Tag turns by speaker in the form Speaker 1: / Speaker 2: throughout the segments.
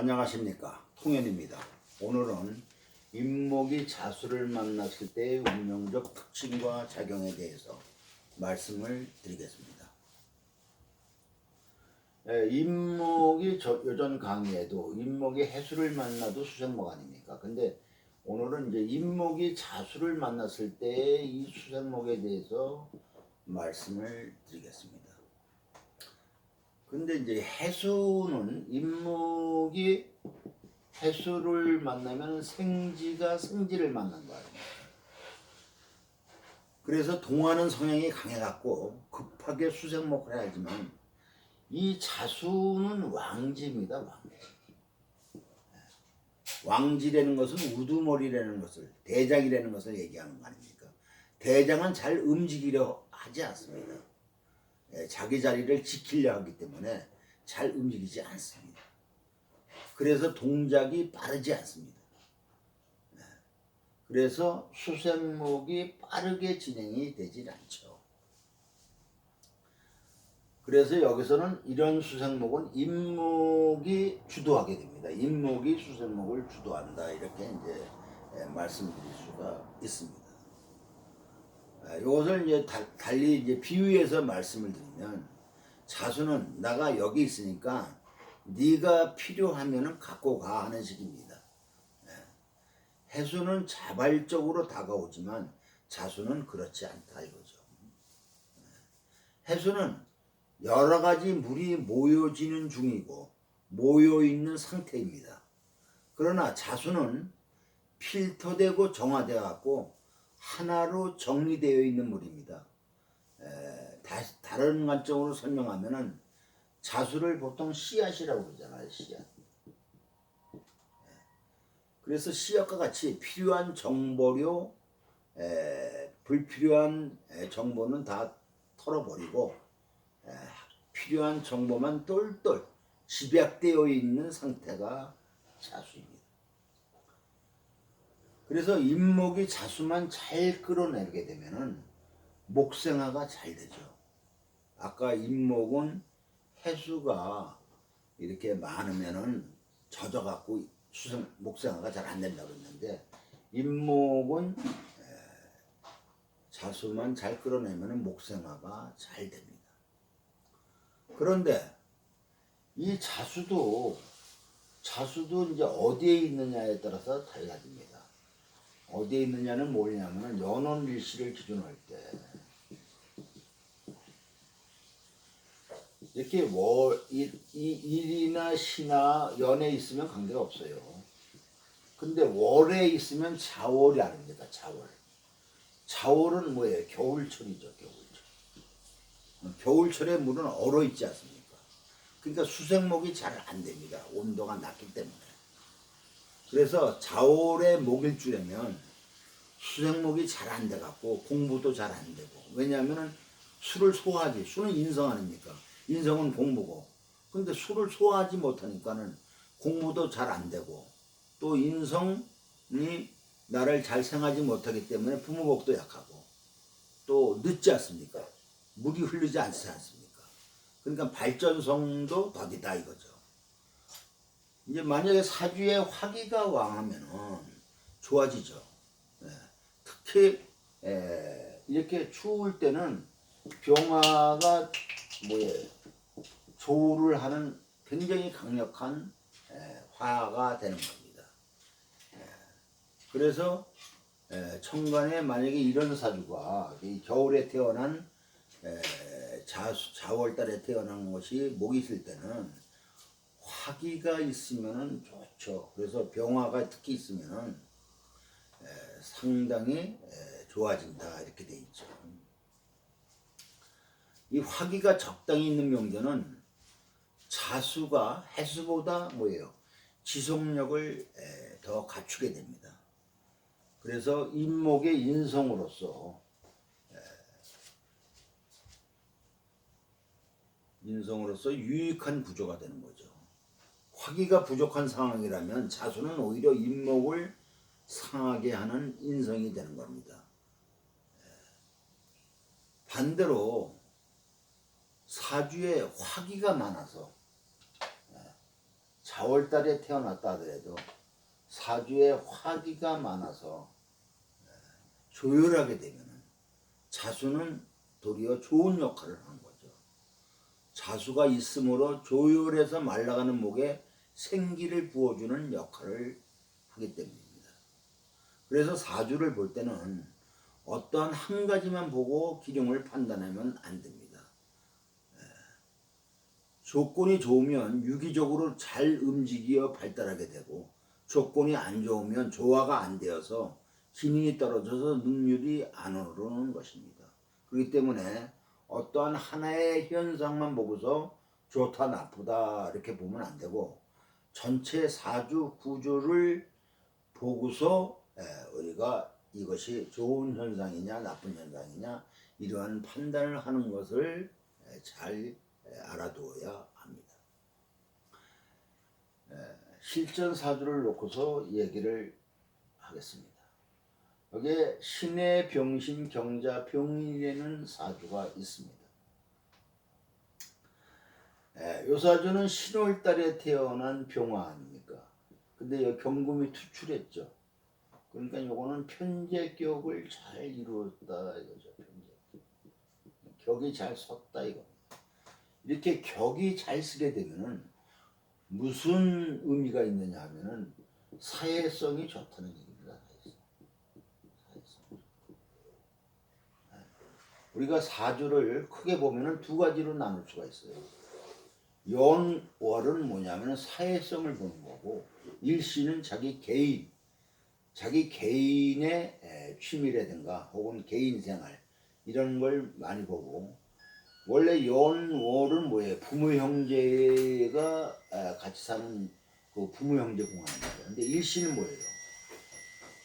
Speaker 1: 안녕하십니까 통연입니다. 오늘은 임목이 자수를 만났을 때의 운명적 특징과 작용에 대해서 말씀을 드리겠습니다. 예, 임목이 저, 요전 강의에도 임목이 해수를 만나도 수생목 아닙니까? 근데 오늘은 이제 임목이 자수를 만났을 때의 이 수생목에 대해서 말씀을 드리겠습니다. 근데 이제 해수는 임목이 해수를 만나면 생지가 생지를 만난 거 아닙니까? 그래서 동하는 성향이 강해갖고 급하게 수생목을 해야지만 이 자수는 왕지입니다, 왕지. 왕지라는 것은 우두머리라는 것을 대장이라는 것을 얘기하는 거 아닙니까? 대장은 잘 움직이려 하지 않습니다. 예, 자기 자리를 지키려 하기 때문에 잘 움직이지 않습니다. 그래서 동작이 빠르지 않습니다. 예, 그래서 수생목이 빠르게 진행이 되질 않죠. 그래서 여기서는 이런 수생목은 임목이 주도하게 됩니다. 임목이 수생목을 주도한다 이렇게 이제 예, 말씀드릴 수가 있습니다. 아, 이것을 이제 다- 달리 이제 비유해서 말씀을 드리면 자수는 나가 여기 있으니까 네가 필요하면은 갖고 가 하는 식입니다. 예. 해수는 자발적으로 다가오지만 자수는 그렇지 않다 이거죠. 예. 해수는 여러 가지 물이 모여지는 중이고 모여 있는 상태입니다. 그러나 자수는 필터되고 정화되어 갖고 하나로 정리되어 있는 물입니다. 에, 다, 다른 관점으로 설명하면은 자수를 보통 씨앗이라고 그러잖아요. 씨앗. 에, 그래서 씨앗과 같이 필요한 정보료, 에, 불필요한 에, 정보는 다 털어버리고 에, 필요한 정보만 똘똘 집약되어 있는 상태가 자수입니다. 그래서 임목이 자수만 잘 끌어내게 되면은 목생화가 잘 되죠. 아까 임목은 해수가 이렇게 많으면은 젖어갖고 수생 목생화가 잘 안 된다고 했는데 임목은 에, 자수만 잘 끌어내면은 목생화가 잘 됩니다. 그런데 이 자수도 자수도 이제 어디에 있느냐에 따라서 달라집니다. 어디에 있느냐는 뭐냐면은 연원 일시를 기준으로 할 때 이렇게 월, 일, 이, 일이나 시나 연에 있으면 관계가 없어요. 근데 월에 있으면 자월이 아닙니다. 자월. 자월은 뭐예요? 겨울철이죠. 겨울철. 겨울철에 물은 얼어 있지 않습니까? 그러니까 수생목이 잘 안 됩니다. 온도가 낮기 때문에. 그래서 자월에 목일 주려면 수생목이 잘 안 돼갖고 공부도 잘 안 되고. 왜냐하면은 술을 소화하지. 술은 인성 아닙니까? 인성은 공부고. 근데 술을 소화하지 못하니까는 공부도 잘 안 되고. 또 인성이 나를 잘 생하지 못하기 때문에 부모복도 약하고. 또 늦지 않습니까? 물이 흐르지 않지 않습니까? 그러니까 발전성도 더디다 이거죠 이제 만약에 사주에 화기가 왕하면은 좋아지죠. 예. 특히 에, 이렇게 추울 때는 병화가 뭐예요? 조우를 하는 굉장히 강력한 에, 화가 되는 겁니다. 예. 그래서 에, 천간에 만약에 이런 사주가 이 겨울에 태어난 에, 자, 자월달에 태어난 것이 목이 있을 때는 화기가 있으면은 좋죠. 그래서 병화가 특히 있으면은 에, 상당히 에, 좋아진다 이렇게 돼 있죠. 이 화기가 적당히 있는 명제는 자수가 해수보다 뭐예요? 지속력을 에, 더 갖추게 됩니다. 그래서 인목의 인성으로서 에, 인성으로서 유익한 구조가 되는 거죠. 화기가 부족한 상황이라면 자수는 오히려 인목을 상하게 하는 인성이 되는 겁니다. 반대로 사주에 화기가 많아서 자월달에 태어났다 하더라도 사주에 화기가 많아서 예, 조열하게 되면은 자수는 도리어 좋은 역할을 하는 거죠. 자수가 있으므로 조열해서 말라가는 목에 생기를 부어주는 역할을 하기 때문입니다. 그래서 사주를 볼 때는 어떠한 한 가지만 보고 기룡을 판단하면 안 됩니다. 예. 조건이 좋으면 유기적으로 잘 움직여 발달하게 되고 조건이 안 좋으면 조화가 안 되어서 기능이 떨어져서 능률이 안 오르는 것입니다. 그렇기 때문에 어떠한 하나의 현상만 보고서 좋다 나쁘다 이렇게 보면 안 되고 전체 사주 구조를 보고서 에, 우리가 이것이 좋은 현상이냐 나쁜 현상이냐 이러한 판단을 하는 것을 에, 잘 에, 알아두어야 합니다. 에, 실전 사주를 놓고서 얘기를 하겠습니다. 여기에 신의 병신 경자 병인이라는 사주가 있습니다. 예, 요 사주는 신월달에 태어난 병화 아닙니까? 근데 여 경금이 투출했죠. 그러니까 요거는 편제격을 잘 이루었다 이거죠. 편제격. 격이 잘 섰다 이거. 이렇게 격이 잘 쓰게 되면은 무슨 의미가 있느냐 하면은 사회성이 좋다는 얘기입니다. 사회성. 예. 우리가 사주를 크게 보면은 두 가지로 나눌 수가 있어요. 연월은 뭐냐면 사회성을 보는 거고 일시는 자기 개인 자기 개인의 에, 취미라든가 혹은 개인 생활 이런 걸 많이 보고 원래 연월은 뭐예요? 부모 형제가 에, 같이 사는 그 부모 형제 공간입니다. 근데 일시는 뭐예요?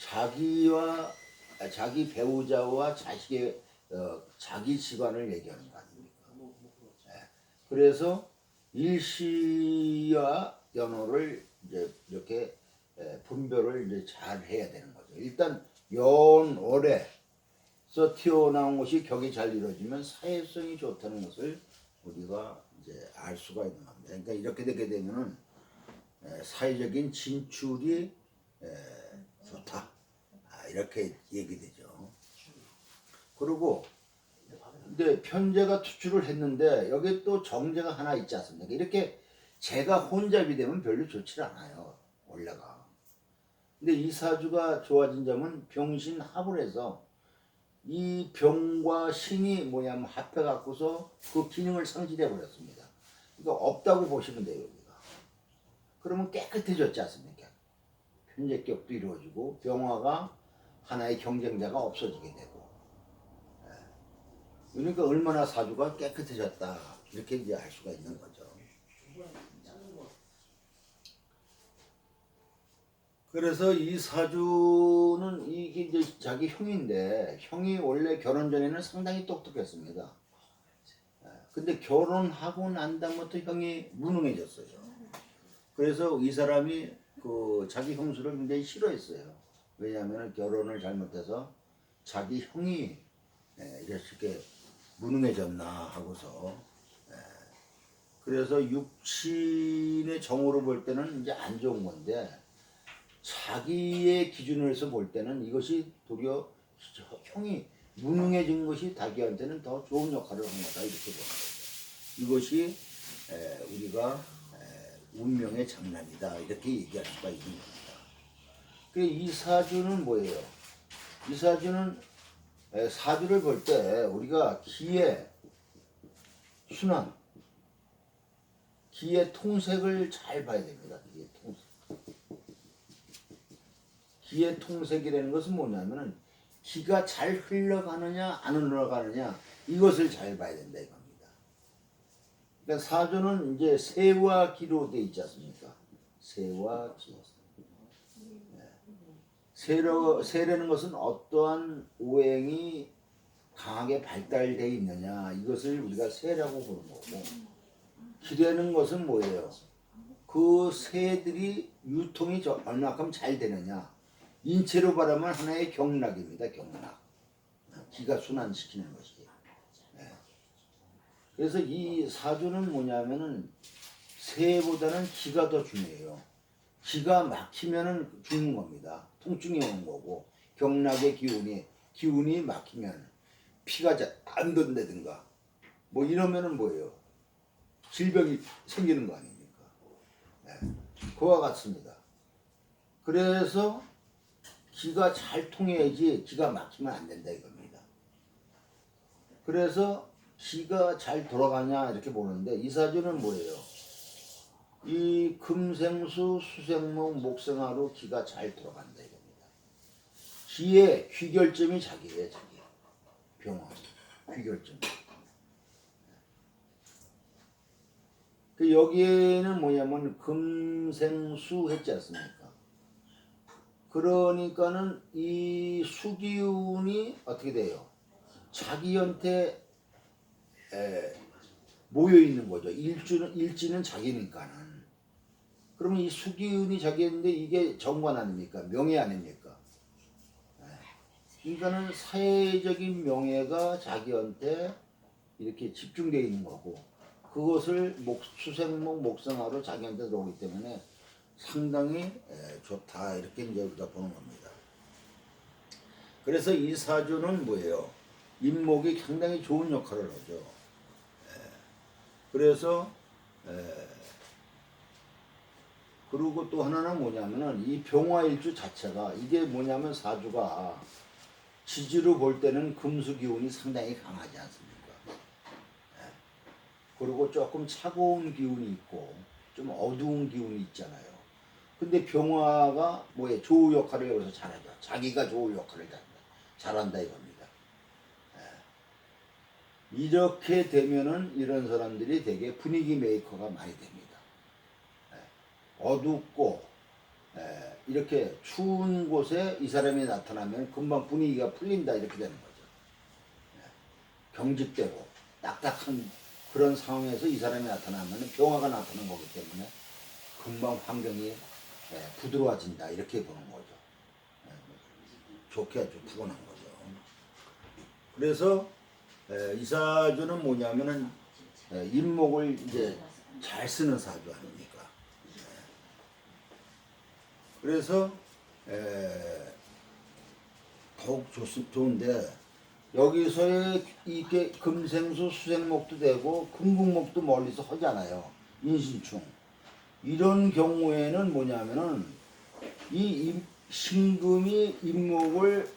Speaker 1: 자기와 아, 자기 배우자와 자식의 어, 자기 집안을 얘기하는 거 아닙니까? 예. 그래서 일시와 연호를 이제 이렇게 에, 분별을 이제 잘 해야 되는 거죠. 일단 연월에서 튀어나온 것이 격이 잘 이루어지면 사회성이 좋다는 것을 우리가 이제 알 수가 있는 겁니다. 그러니까 이렇게 되게 되면은 에, 사회적인 진출이 에, 좋다. 아, 이렇게 얘기되죠. 그리고 근데 편제가 투출을 했는데 여기 또 정제가 하나 있지 않습니까? 이렇게 제가 혼잡이 되면 별로 좋지 않아요. 원래가. 근데 이 사주가 좋아진 점은 병신 합을 해서 이 병과 신이 뭐냐면 합해 갖고서 그 기능을 상실해 버렸습니다. 그러니까 없다고 보시면 돼요, 여기가. 그러면 깨끗해졌지 않습니까? 편제격도 이루어지고 병화가 하나의 경쟁자가 없어지게 되고 그러니까 얼마나 사주가 깨끗해졌다 이렇게 이제 알 수가 있는 거죠. 그래서 이 사주는 이게 이제 자기 형인데 형이 원래 결혼 전에는 상당히 똑똑했습니다. 예, 근데 결혼하고 난 다음부터 형이 무능해졌어요. 그래서 이 사람이 그 자기 형수를 굉장히 싫어했어요. 왜냐하면 결혼을 잘못해서 자기 형이 예, 이렇게 무능해졌나 하고서 예. 그래서 육신의 정으로 볼 때는 이제 안 좋은 건데 자기의 기준으로 해서 볼 때는 이것이 도리어 형이 무능해진 것이 자기한테는 더 좋은 역할을 한 거다 이렇게 보는 거죠. 이것이 에, 우리가 에, 운명의 장난이다 이렇게 얘기할 수가 있는 겁니다. 그 이 사주는 뭐예요? 이 사주는 에, 사주를 볼 때 우리가 기의 순환, 기의 통색을 잘 봐야 됩니다. 기의 통색. 기의 통색이라는 것은 뭐냐면은 기가 잘 흘러가느냐 안 흘러가느냐 이것을 잘 봐야 된다 이겁니다. 그러니까 사주는 이제 새와 기로 돼 있지 않습니까? 새와 기. 세로, 세라는 것은 어떠한 오행이 강하게 발달되어 있느냐 이것을 우리가 세라고 부르는 거고 기라는 것은 뭐예요? 그 새들이 유통이 저- 얼마큼 잘 되느냐 인체로 바라면 하나의 경락입니다 경락 기가 순환시키는 것이 예. 그래서 이 사주는 뭐냐면은 새보다는 기가 더 중요해요. 기가 막히면은 죽는 겁니다. 통증이 오는 거고 경락의 기운이 기운이 막히면 피가 잘안 돈다든가 뭐 이러면은 뭐예요? 질병이 생기는 거 아닙니까? 네. 그와 같습니다. 그래서 기가 잘 통해야지 기가 막히면 안 된다 이겁니다. 그래서 기가 잘 돌아가냐 이렇게 보는데 이 사주는 뭐예요? 이 금생수 수생목 목생화로 기가 잘 돌아간다. 기의 귀결점이 자기예요, 자기. 병원 귀결점. 그 여기에는 뭐냐면 금생수 했지 않습니까? 그러니까는 이 수기운이 어떻게 돼요? 자기한테 에, 모여 있는 거죠. 일주는 일지는 자기니까는. 그러면 이 수기운이 자기인데 이게 정관 아닙니까? 명예 아닙니까? 예. 그러니까는 사회적인 명예가 자기한테 이렇게 집중되어 있는 거고 그것을 목, 수생목 목성화로 자기한테 들어오기 때문에 상당히 에, 좋다 이렇게 이제 우리가 보는 겁니다. 그래서 이 사주는 뭐예요? 인목이 상당히 좋은 역할을 하죠. 에, 그래서 에, 그리고 또 하나는 뭐냐면은 이 병화일주 자체가 이게 뭐냐면 사주가 지지로 볼 때는 금수 기운이 상당히 강하지 않습니까? 예. 그리고 조금 차가운 기운이 있고 좀 어두운 기운이 있잖아요. 근데 병화가 뭐에 조우 역할을 여기서 잘하죠. 자기가 조우 역할을 잘한다. 잘한다 이겁니다. 예. 이렇게 되면은 이런 사람들이 되게 분위기 메이커가 많이 됩니다. 어둡고 에, 이렇게 추운 곳에 이 사람이 나타나면 금방 분위기가 풀린다 이렇게 되는 거죠. 에, 경직되고 딱딱한 그런 상황에서 이 사람이 나타나면 병화가 나타나는 거기 때문에 금방 환경이 에, 부드러워진다 이렇게 보는 거죠. 에, 좋게 아주 푸근한 거죠. 그래서 에, 이 사주는 뭐냐면은 에, 인목을 이제 잘 쓰는 사주 아닙니까? 그래서 에, 더욱 좋, 좋은데 여기서의 이게 금생수 수생목도 되고 금국목도 멀리서 하잖아요. 인신충. 이런 경우에는 뭐냐면은 이 임- 신금이 임목을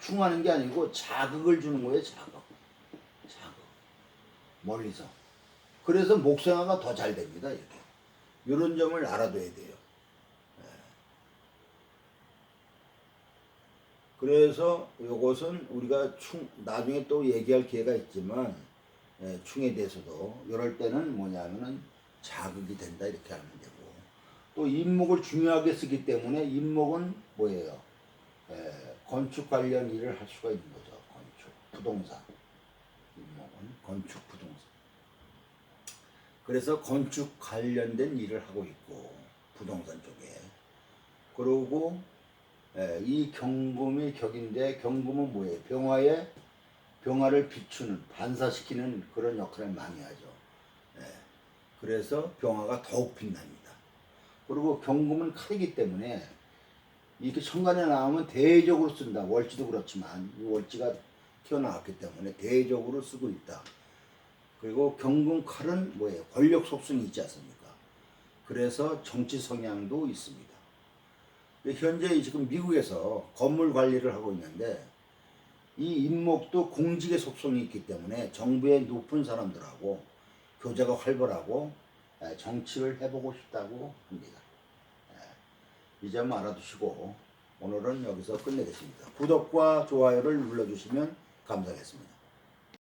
Speaker 1: 충하는 게 아니고 자극을 주는 거예요. 자극. 자극. 멀리서. 그래서 목생화가 더 잘 됩니다. 이렇게. 이런 점을 알아둬야 돼요. 그래서 이것은 우리가 충 나중에 또 얘기할 기회가 있지만 예, 충에 대해서도 이럴 때는 뭐냐면은 자극이 된다 이렇게 하면 되고 또 인목을 중요하게 쓰기 때문에 인목은 뭐예요? 예, 건축 관련 일을 할 수가 있는 거죠. 건축, 부동산. 인목은 건축, 부동산. 그래서 건축 관련된 일을 하고 있고 부동산 쪽에 그러고 예, 이 경금이 격인데 경금은 뭐예요? 병화에 병화를 비추는 반사시키는 그런 역할을 많이 하죠. 예, 그래서 병화가 더욱 빛납니다. 그리고 경금은 칼이기 때문에 이렇게 천간에 나오면 대적으로 쓴다. 월지도 그렇지만 이 월지가 튀어나왔기 때문에 대적으로 쓰고 있다. 그리고 경금 칼은 뭐예요? 권력 속성이 있지 않습니까? 그래서 정치 성향도 있습니다. 현재 지금 미국에서 건물 관리를 하고 있는데 이 인목도 공직의 속성이 있기 때문에 정부의 높은 사람들하고 교제가 활발하고 에, 정치를 해보고 싶다고 합니다. 에, 이점 알아두시고 오늘은 여기서 끝내겠습니다. 구독과 좋아요를 눌러주시면 감사하겠습니다.